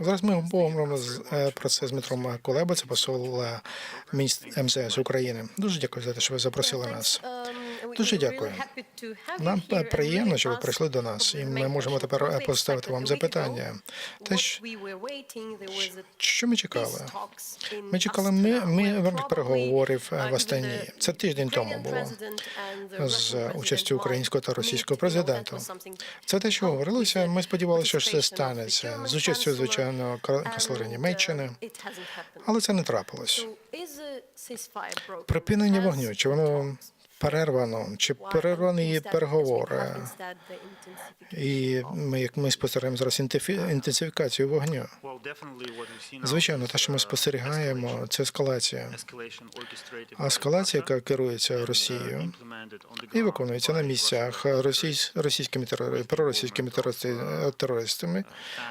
Зараз ми говоримо е, про це з Дмитром Кулеба, це посол е, МЗС України. Дуже дякую за те, що ви запросили нас. Дуже дякую. Нам е, приємно, що ви прийшли до нас, і ми можемо тепер е, поставити вам запитання. Те, що, ми чекали? Ми чекали ми, мирних переговорів е, в Астані. Це тиждень тому було з участю українського та російського президента. Це те, що говорилося. Ми сподівалися, що це станеться з участю звичайно канцлера Німеччини, але це не трапилось. Припинення вогню чи воно перервано, чи перервані переговори? І ми, як ми спостерігаємо зараз інтенсифікацію вогню. Звичайно, те, що ми спостерігаємо, це ескалація. Ескалація, яка керується Росією і виконується на місцях російсь, російськими терори, проросійськими терористи- терористами,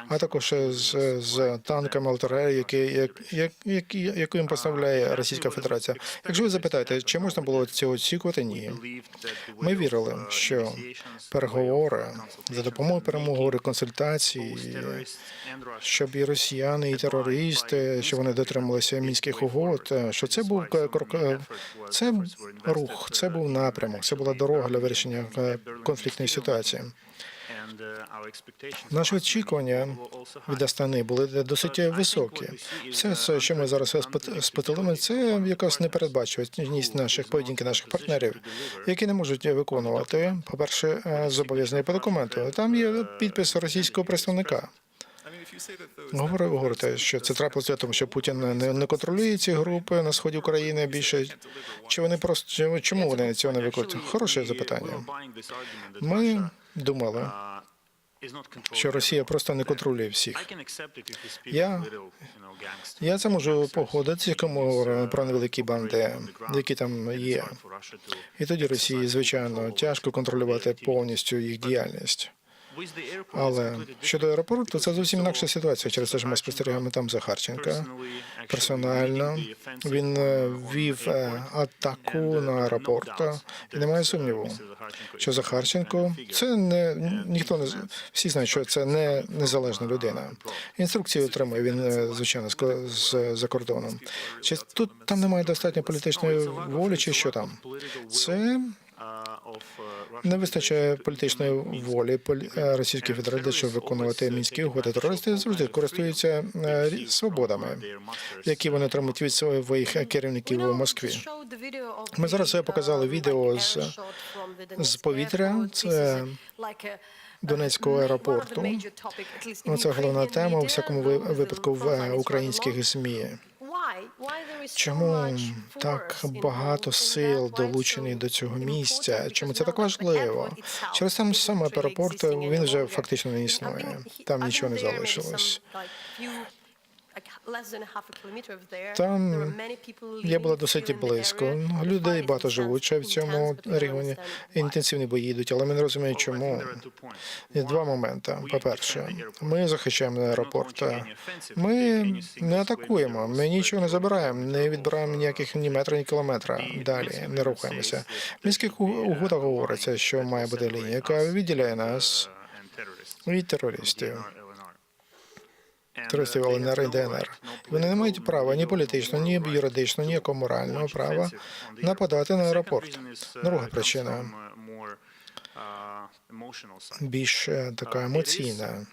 а також з, з танками артилерії, які, як, як, які, яку їм поставляє Російська Федерація. Якщо ви запитаєте, чи можна було цього очікувати? Ні. Ми вірили, що переговори за допомогою перемоги консультації, щоб і росіяни, і терористи, що вони дотрималися мінських угод, що це був крок, це рух, це був напрямок, це була дорога для вирішення е, конфліктної ситуації. Наші очікування від Астани були досить високі. Все, що ми зараз спитали, це якась непередбачуваність наших поведінки наших партнерів, які не можуть виконувати, по-перше, е, зобов'язання по документу. Там є підпис російського представника. Говори, говорите, що це трапилося, тому що Путін не, не контролює ці групи на сході України більше. Чи вони просто чому вони цього не виконують? Хороше запитання. Ми думали, що Росія просто не контролює всіх. Я, Я це можу погодитися, кому про невеликі банди, які там є. І тоді Росії, звичайно, тяжко контролювати повністю їх діяльність. Але щодо аеропорту, це зовсім інакша ситуація. Через те, що ми спостерігаємо там Захарченка. Персонально він е, вів е, атаку на аеропорт. І немає сумніву, що Захарченко це не ніхто не всі знають, що це не незалежна людина. Інструкції отримує він е, звичайно з за кордоном. Чи тут там немає достатньо політичної волі, чи що там? Це не вистачає політичної волі е, Російської Федерації, щоб виконувати мінські угоди. Терористи завжди користуються е, свободами, які вони отримують від своїх керівників у Москві. Ми зараз показали відео з, з повітря. Це Донецького аеропорту. Ну, це головна тема у всякому ви- випадку в е, українських ЗМІ. Чому так багато сил долучені до цього місця? Чому це так важливо? Через там саме аеропорт він вже фактично не існує. Там нічого не залишилось. Там я була досить близько. Ну, Людей багато живуть ще в цьому регіоні. Інтенсивні бої йдуть, але ми не розуміємо, чому. Є два моменти. По-перше, ми захищаємо аеропорт. Ми не атакуємо, ми нічого не забираємо, не відбираємо ніяких ні метра, ні кілометра. Далі не рухаємося. В мінських угодах говориться, що має бути лінія, яка відділяє нас від терористів. Терористів ЛНР і. Вони не мають права ні політично, ні юридично, ніякого морального права нападати на аеропорт. Друга причина більш е, така емоційна.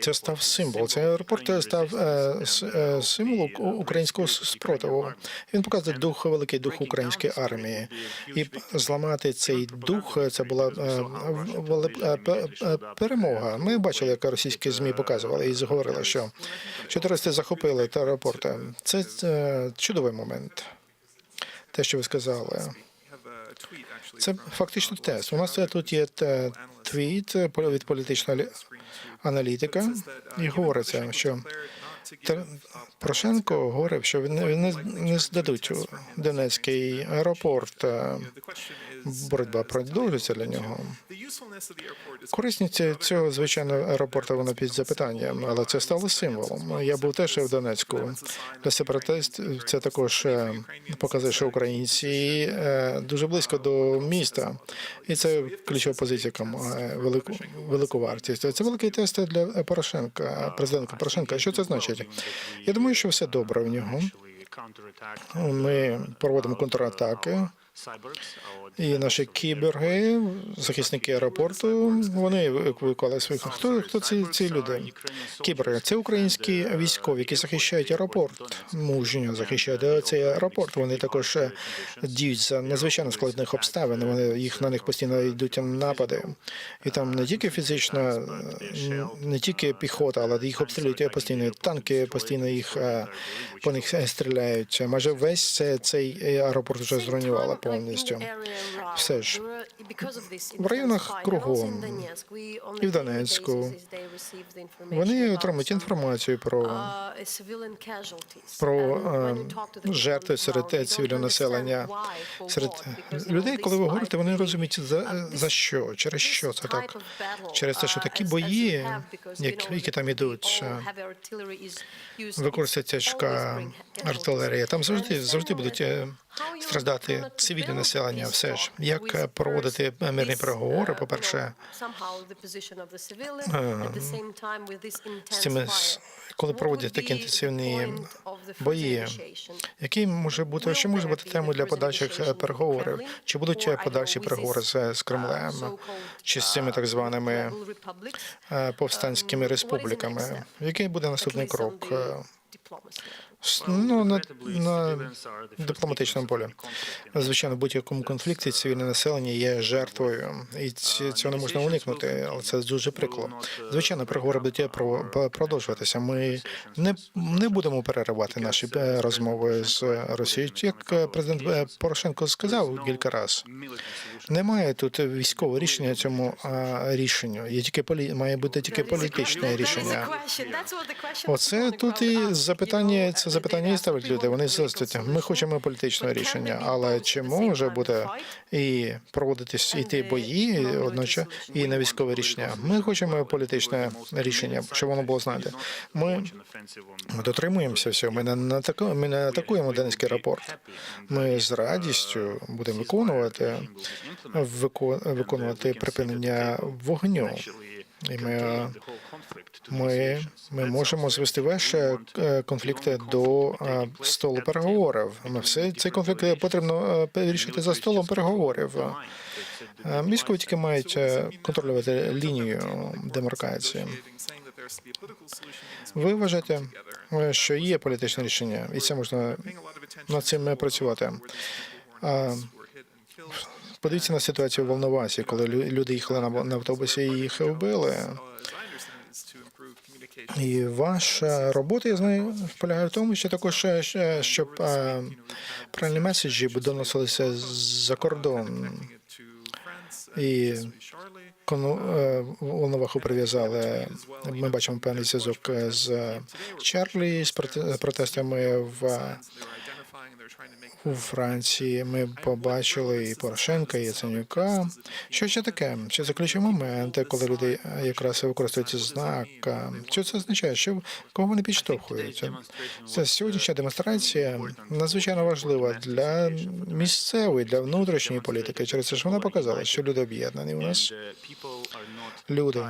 Це став символ. Цей аеропорт став е, е, символом українського спротиву. Він показує дух, великий дух української армії. І зламати цей дух це була е, е, е, перемога. Ми бачили, як російські змі показували і говорили, що терористи захопили та аеропорт. Це чудовий момент. Те, що ви сказали. Це фактично тест. У нас тут є твіт від політичного лі- аналітика, і говориться, що Порошенко говорив, що він не, не, здадуть Донецький аеропорт. Боротьба продовжується для нього. Корисність цього звичайного аеропорту вона під запитанням, але це стало символом. Я був теж в Донецьку. Для сепаратистів це також е, показує, що українці е, дуже близько до міста, і це ключова позиція, велику велику вартість. Це великий тест для Порошенка, президента Порошенка. Що це значить? Я думаю, що все добре в нього. Ми проводимо контратаки. І наші кіберги, захисники аеропорту, вони викликали своїх. Хто хто ці, ці люди? Кіберги це українські військові, які захищають аеропорт. Мужньо захищають цей аеропорт. Вони також е, діють за надзвичайно складних обставин. Вони їх на них постійно йдуть напади. І там не тільки фізична, е, не тільки піхота, але їх обстрілюють постійно танки, постійно їх е, по них стріляють. Майже весь це, цей аеропорт вже зруйнувало повністю. Все ж в районах кругом і в Донецьку Вони отримують інформацію про, про е, жертви серед цивільного населення. Серед людей, коли ви говорите, вони розуміють за, за що, через що це так. Через те, що такі бої, які, які там ідуть, використовується тяжка артилерія. Там завжди завжди будуть е, страждати цивільне населення. Все ж як е, проводити мирні переговори, по перше, з цими коли проводять такі інтенсивні бої, який може бути що може бути темою для подальших е, переговорів? Чи будуть е, подальші переговори з, з Кремлем, чи з цими так званими е, повстанськими республіками? Який буде наступний крок? Е, Ну, на, на дипломатичному полі. Звичайно, в будь-якому конфлікті цивільне населення є жертвою, і ці- цього не можна уникнути, але це дуже прикро. Звичайно, переговори будуть по- продовжуватися. Ми не, не будемо переривати наші е, розмови з Росією. Як е, президент е, Порошенко сказав кілька разів, немає тут військового рішення цьому рішенню. Є тільки полі... має бути тільки політичне рішення. Оце тут і запитання, це запитання і ставлять люди. Вони застають. Ми хочемо політичного рішення, але чи може бути і проводитись іти бої одночасно і на військове рішення? Ми хочемо політичне рішення, щоб воно було знаєте. Ми, дотримуємося всього. Ми не натаку- ми не атакуємо Донецький аеропорт. Ми з радістю будемо виконувати виконувати припинення вогню. І ми, ми, ми можемо звести весь е, конфлікт до е, столу переговорів. Ми все цей конфлікт потрібно е, вирішити за столом переговорів. Е, Військові тільки мають е, контролювати лінію демаркації. Ви вважаєте, е, що є політичне рішення, і це можна над цим працювати. А, Подивіться на ситуацію в Волновасі, коли люди їхали на автобусі і їх вбили. І ваша робота, я знаю, полягає в тому, що також е, щоб е, правильні меседжі доносилися за кордон. І кону е, Волноваху прив'язали. Ми бачимо певний зв'язок з Чарлі з проте- протестами в у Франції. Ми побачили і Порошенка, і Яценюка. Що це таке? Що це ключові моменти, коли люди якраз використовують знак? Що це означає? Що кого вони підштовхують? Це сьогоднішня демонстрація надзвичайно важлива для місцевої, для внутрішньої політики. Через це ж вона показала, що люди об'єднані у нас. Люди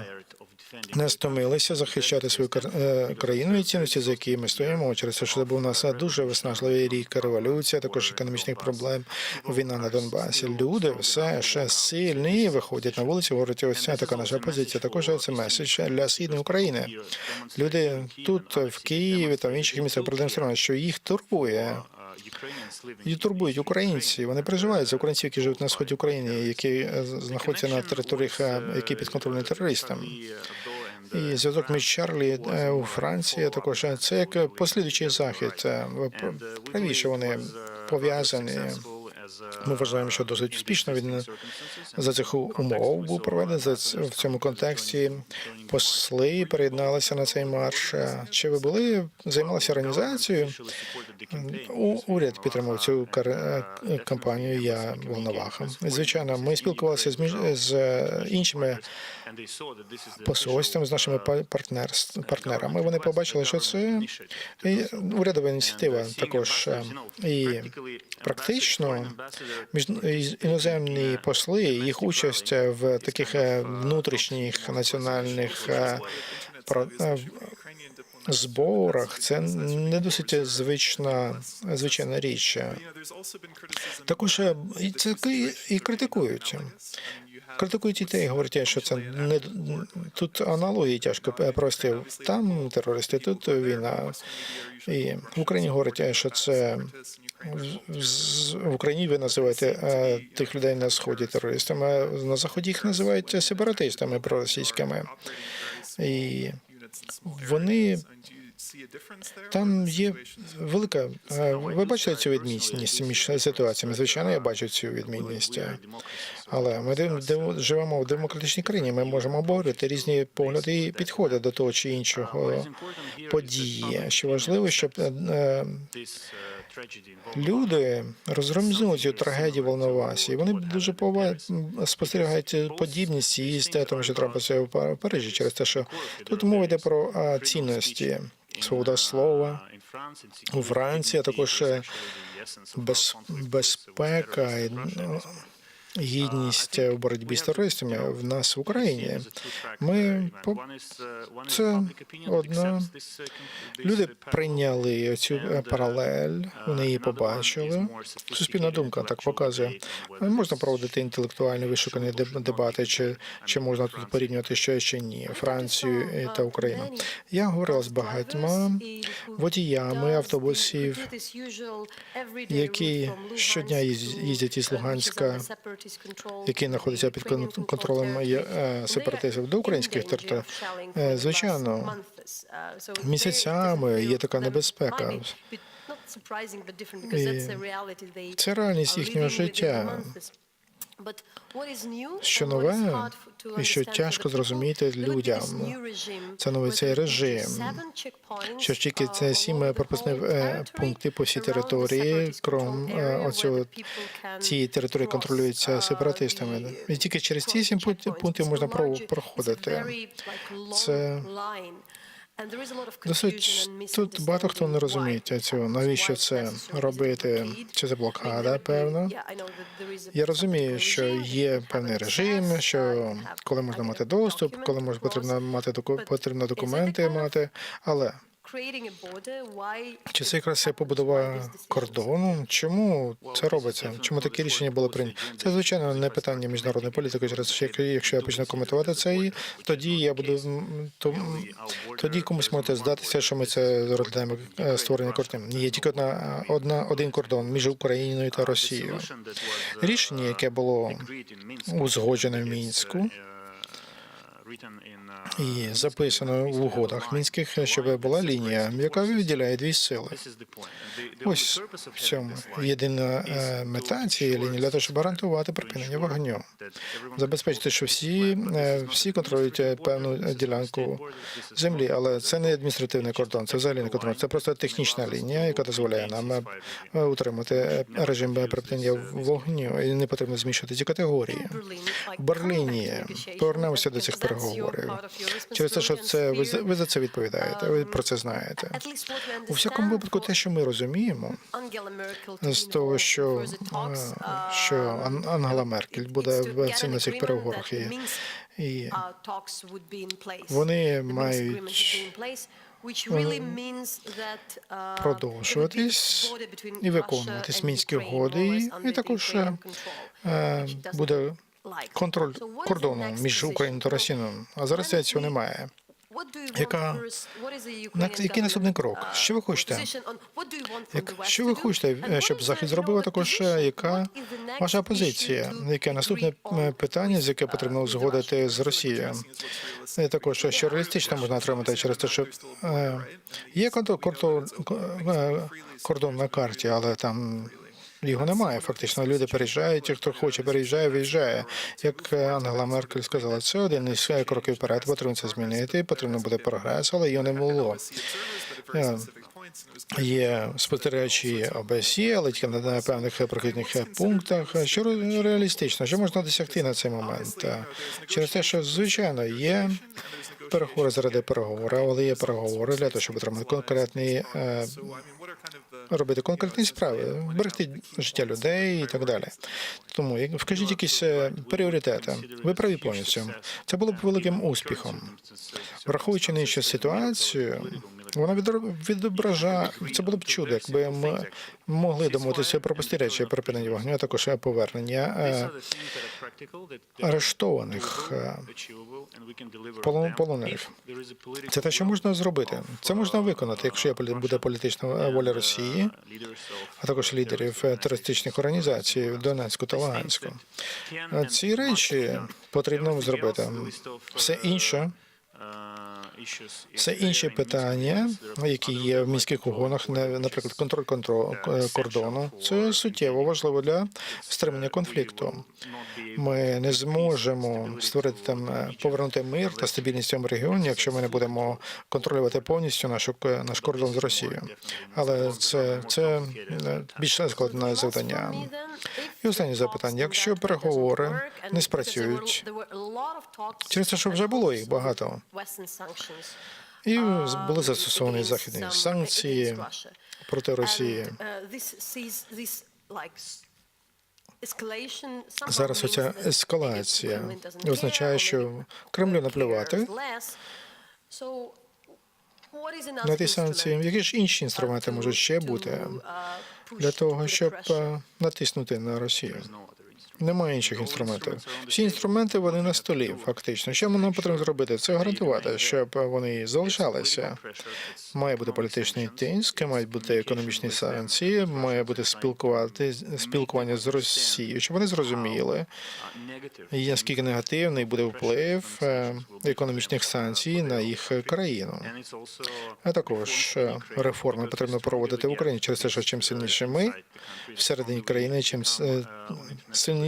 не стомилися захищати свою е, країну і цінності, за які ми стоїмо. Через те, що це був у нас дуже виснажливий рік революція, також економічних проблем, війна на Донбасі. Люди все ще сильні виходять на вулицю. Говорять, ось ця така наша позиція. Також це меседж для східної України. Люди тут в Києві та в інших містах продемонстрували, що їх турбує. Їх турбують українці. Вони переживають за українців, які живуть на сході України, які е, знаходяться на територіях, е, які підконтрольні терористам. І зв'язок між Чарлі е, у Франції також е, це як послідуючий захід. Е, Ви праві, що вони пов'язані. Ми вважаємо, що досить успішно він за цих умов був проведений в цьому контексті. Посли приєдналися на цей марш. Чи ви були займалися організацією? У- Уряд підтримав цю кар- е, кампанію. Я був на вахам. Звичайно, ми спілкувалися з між з е, іншими посольствами, з нашими па- партнерс- партнерами. Вони побачили, що це урядова ініціатива також е, і практично іноземні посли, їх участь в таких е, внутрішніх національних е, е, зборах це не досить звична звичайна річ. Також і це і критикують. Критикують і те, і говорять, що це не тут аналогії тяжко провести. Там терористи, тут війна. І в Україні говорять, що це в- Україні ви називаєте е, тих людей на сході терористами, на заході їх називають сепаратистами проросійськими. І вони там є велика. Ви бачите цю відмінність між ситуаціями? Звичайно, я бачу цю відмінність. Але ми живемо в демократичній країні. Ми можемо обговорювати різні погляди і підходи до того чи іншого події. Що важливо, щоб е, е, люди розуміли цю трагедію Волновасі. Вони дуже пова... спостерігають подібність і з тому, що трапилося в Па- Парижі, через те, що тут мова йде про цінності, свобода слова. У Франції, а також е, без... безпека ну, гідність у боротьбі з терористами в нас в Україні. Ми по- це одна люди прийняли цю е, паралель, вони її побачили. Суспільна думка так показує. Можна проводити інтелектуальні вишукані дебати, чи, чи можна тут порівнювати що чи ні, Францію та Україну. Я говорила з багатьма водіями автобусів, які щодня їз- їздять із Луганська, які знаходяться під кон- контролем е, сепаратистів до українських територій. Е, Звичайно, місяцями є така небезпека. І це реальність їхнього життя. Що нове, і що тяжко зрозуміти людям, це новий цей режим, що тільки це сім пропускних е, пунктів по всій території, крім е, оцього ці території контролюються сепаратистами. І тільки через ці сім пунктів- можна про- проходити. Це Досить тут багато хто не розуміє цього. Навіщо це робити? Чи це блокада? Певно. Я розумію, що є певний режим, що коли можна мати доступ, коли можна потрібно мати потрібно документи мати, але чи це якраз є побудова кордону? Чому це робиться? Чому такі рішення були прийняті? Це звичайно не питання міжнародної політики. Через що якщо я почну коментувати це, і тоді я буду то тоді комусь може здатися, що ми це розглядаємо е, створення кордону. Є тільки одна одна один кордон між Україною та Росією. Рішення, яке було узгоджене в мінську. І записано в угодах мінських, щоб була лінія, яка відділяє дві сили. Ось в цьому єдина е, мета цієї лінії для того, щоб гарантувати припинення вогню, забезпечити, що всі, е, всі контролюють е, певну ділянку землі, але це не адміністративний кордон, це взагалі не кордон, це просто технічна лінія, яка дозволяє нам утримати режим припинення вогню, і не потрібно змішувати ці категорії. В Берліні повернемося до цих переговорів. Через те, що це ви ви за це відповідаєте. Ви про це знаєте. У всякому випадку, те, що ми розуміємо, з того, що, е, що Ан- Ангела Меркель буде в на цих переговорах. І, і вони мають продовжуватись і виконуватись мінські угоди, і, також е, буде контроль кордону між Україною та Росією. А зараз цього немає. Яка який наступний крок? Що ви хочете? Як що ви хочете, е, щоб захід зробив? а Також е, яка ваша позиція? Яке наступне е, питання, з яке потрібно узгодити з Росією? І також що реалістично можна отримати через те, що є кордон, кордон на карті, але там Його немає. Фактично, люди переїжджають, і хто хоче, переїжджає, виїжджає. Як Ангела Меркель сказала, це один із е, кроків вперед. Потрібно це змінити. Потрібно буде прогрес, але його не було. Е, Є спостерігачі ОБСЄ, але тільки на певних прохідних пунктах. Що ре- реалістично, що можна досягти на цей момент? Е, Через те, що звичайно є переговори заради переговорів, але є переговори для того, щоб отримати конкретні е, робити конкретні справи, берегти життя людей і так далі. Тому вкажіть якісь е, пріоритети. Ви праві повністю. Це було б великим успіхом. Враховуючи нинішню ситуацію, вона відображає це було б чудо, якби ми могли домовитися про постеречення припинення вогню, а також повернення е, арештованих е, полон- полонених. Це те, що можна зробити. Це можна виконати, якщо буде політична воля Росії, а також лідерів е, терористичних організацій в Донецьку та Луганську. Ці речі потрібно зробити. Все інше, все інші питання, які є в міських угонах, наприклад, контроль контроль кордону, це суттєво важливо для стримання конфлікту. Ми не зможемо створити там е, повернути мир та стабільність в цьому регіоні, якщо ми не будемо контролювати повністю нашу наш кордон з Росією. Але це, це е, більш складне завдання. І останнє запитання: якщо переговори не спрацюють, через те, що вже було їх багато, і були застосовані західні санкції проти Росії. Зараз оця ескалація означає, що Кремлю наплювати на ті санкції. Які ж інші інструменти можуть ще бути для того, щоб е, натиснути на Росію? Немає інших інструментів. Всі інструменти вони на столі, фактично. Що нам потрібно зробити? Це гарантувати, щоб вони залишалися. Має бути політичний тиск, мають бути економічні санкції, має бути спілкувати спілкування з Росією, щоб вони зрозуміли, наскільки негативний буде вплив е, економічних санкцій на їх країну. А також е, реформи потрібно проводити в Україні через те, що чим сильніше ми всередині країни, чим е,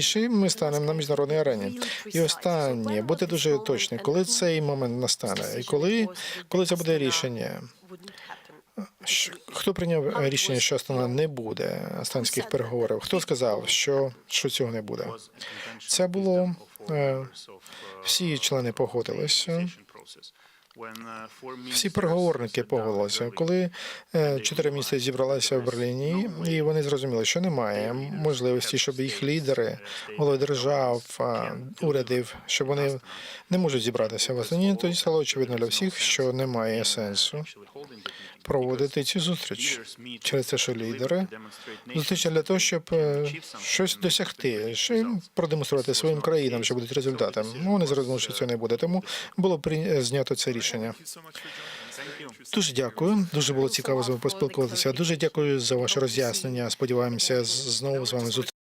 сильніше ми станемо на міжнародній арені. І останнє бути дуже точним, коли цей момент настане, і коли, коли це буде рішення. Хто прийняв рішення, що Астана не буде астанських переговорів? Хто сказав, що, що цього не буде? Це було е, всі члени погодилися. Всі переговорники погодилися. Коли е, чотири місяці зібралися в Берліні, і вони зрозуміли, що немає можливості, щоб їх лідери, голови держав, урядів, щоб вони не можуть зібратися в Астані, тоді стало очевидно для всіх, що немає сенсу проводити цю зустріч через те, що лідери зустрічі для того, щоб е, щось досягти, що продемонструвати своїм країнам, що будуть результати. Вони зрозуміли, що цього не буде. Тому було прийнято знято це рішення. Дуже дякую. Дуже було цікаво з вами поспілкуватися. Дуже дякую за ваше роз'яснення. Сподіваємося, знову з вами зустрітися.